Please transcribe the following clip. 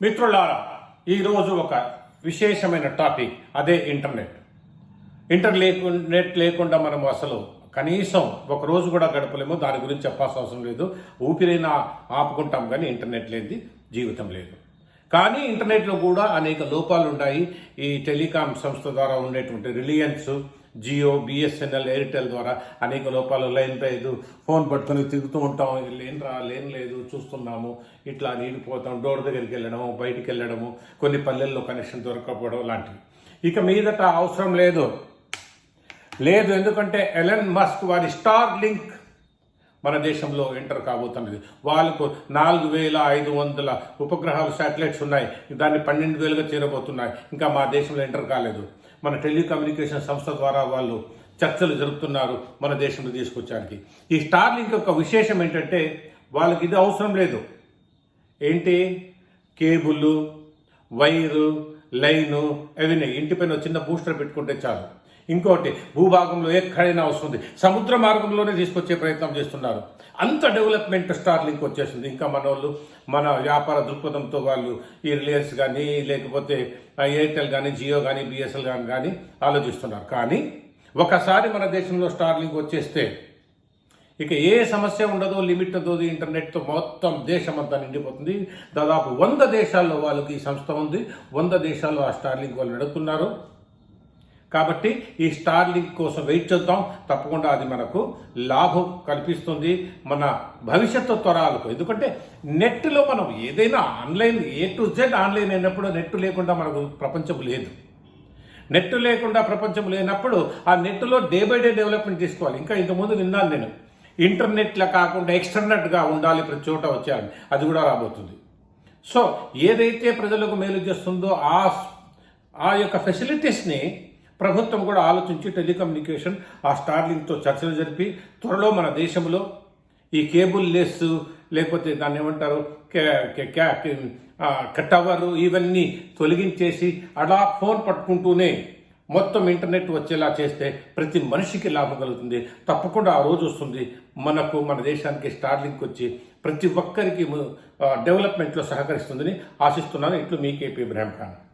మిత్రులారా ఈరోజు ఒక విశేషమైన టాపిక్ అదే ఇంటర్నెట్. ఇంటర్ లేకు నెట్ లేకుండా మనం అసలు కనీసం ఒక రోజు కూడా గడపలేము దాని గురించి చెప్పాల్సిన అవసరం లేదు. ఊపిరైనా ఆపుకుంటాం కానీ ఇంటర్నెట్ లేనిది జీవితం లేదు. కానీ ఇంటర్నెట్లో కూడా అనేక లోపాలు ఉన్నాయి ఈ టెలికాం సంస్థ ద్వారా ఉండేటువంటి రిలయన్స్ జియో బిఎస్ఎన్ఎల్ ఎయిర్టెల్ ద్వారా అనేక లోపాలు లైన్ లేదు ఫోన్ పట్టుకొని తిరుగుతూ ఉంటాం. లేని రా లేని లేదు చూస్తున్నాము. ఇట్లా నీడిపోతాం డోర్ దగ్గరికి వెళ్ళడము బయటికి వెళ్ళడము కొన్ని పల్లెల్లో కనెక్షన్ దొరకకపోవడం లాంటివి. ఇక మీదట అవసరం లేదు. లేదు ఎందుకంటే ఎలన్ మస్క్ వారి స్టార్ లింక్ మన దేశంలో ఎంటర్ కాబోతున్నది. వాళ్ళకు నాలుగు వేల ఐదు వందల ఉపగ్రహాలు శాటిలైట్స్ ఉన్నాయి. దాన్ని పన్నెండు వేలుగా చేరబోతున్నాయి. ఇంకా మా దేశంలో ఎంటర్ కాలేదు. మన టెలికమ్యూనికేషన్ సంస్థ ద్వారా వాళ్ళు చర్చలు జరుపుతున్నారు మన దేశంలో తీసుకొచ్చానికి ఈ స్టార్లింక్ యొక్క విశేషం ఏంటంటే వాళ్ళకి ఇది అవసరం లేదు. ఏంటి? కేబుల్ వైరు లైను అవన్నీ ఇంటిపైన చిన్న బూస్టర్ పెట్టుకుంటే చాలు. ఇంకోటి భూభాగంలో ఎక్కడైనా వస్తుంది. సముద్ర మార్గంలోనే తీసుకొచ్చే ప్రయత్నం చేస్తున్నారు. అంత డెవలప్మెంట్ స్టార్ లింక్ వచ్చేసింది. ఇంకా మన వాళ్ళు మన వ్యాపార దృక్పథంతో వాళ్ళు ఈ రిలయన్స్ కానీ లేకపోతే ఎయిర్టెల్ కానీ జియో కానీ బిఎస్ఎల్ కానీ కానీ ఆలోచిస్తున్నారు. కానీ ఒకసారి మన దేశంలో స్టార్ లింక్ వచ్చేస్తే ఇక ఏ సమస్య ఉండదో లిమిట్ ఉండదు ఇంటర్నెట్తో మొత్తం దేశం అంతా నిండిపోతుంది. దాదాపు వంద దేశాల్లో వాళ్ళకి ఈ సంస్థ ఉంది. వంద దేశాల్లో ఆ స్టార్లింగ్ వాళ్ళు నడుపుతున్నారు. కాబట్టి ఈ స్టార్ లింక్ కోసం వెయిట్ చేద్దాం. తప్పకుండా అది మనకు లాభం కల్పిస్తుంది. మన భవిష్యత్తు తరాలకు. ఎందుకంటే నెట్లో మనం ఏదైనా online A to Z online అయినప్పుడు నెట్ లేకుండా మనకు ప్రపంచం లేదు. నెట్ లేకుండా ప్రపంచం లేనప్పుడు ఆ నెట్లో డే బై డే డెవలప్మెంట్ తీసుకోవాలి. ఇంకా ఇంతకుముందు విన్నాను నేను. ఇంటర్నెట్లా కాకుండా ఎక్స్టర్నెట్గా ఉండాలి ప్రతి చోట వచ్చాయని అది కూడా రాబోతుంది. సో ఏదైతే ప్రజలకు మేలు చేస్తుందో ఆ ఆ యొక్క ఫెసిలిటీస్ని ప్రభుత్వం కూడా ఆలోచించి టెలికమ్యూనికేషన్ ఆ స్టార్లింగ్తో చర్చలు జరిపి త్వరలో మన దేశంలో ఈ కేబుల్ లెస్ లేకపోతే దాన్ని ఏమంటారు టవరు ఇవన్నీ తొలగించేసి అలా ఫోన్ పట్టుకుంటూనే మొత్తం ఇంటర్నెట్ వచ్చేలా చేస్తే ప్రతి మనిషికి లాభం కలుగుతుంది. తప్పకుండా ఆ రోజు వస్తుంది. మనకు మన దేశానికి స్టార్లింక్ వచ్చి ప్రతి ఒక్కరికి డెవలప్మెంట్లో సహకరిస్తుందని ఆశిస్తున్నాను. ఇట్లు మీ కేపీ ఇబ్రాహిం ఖాన్.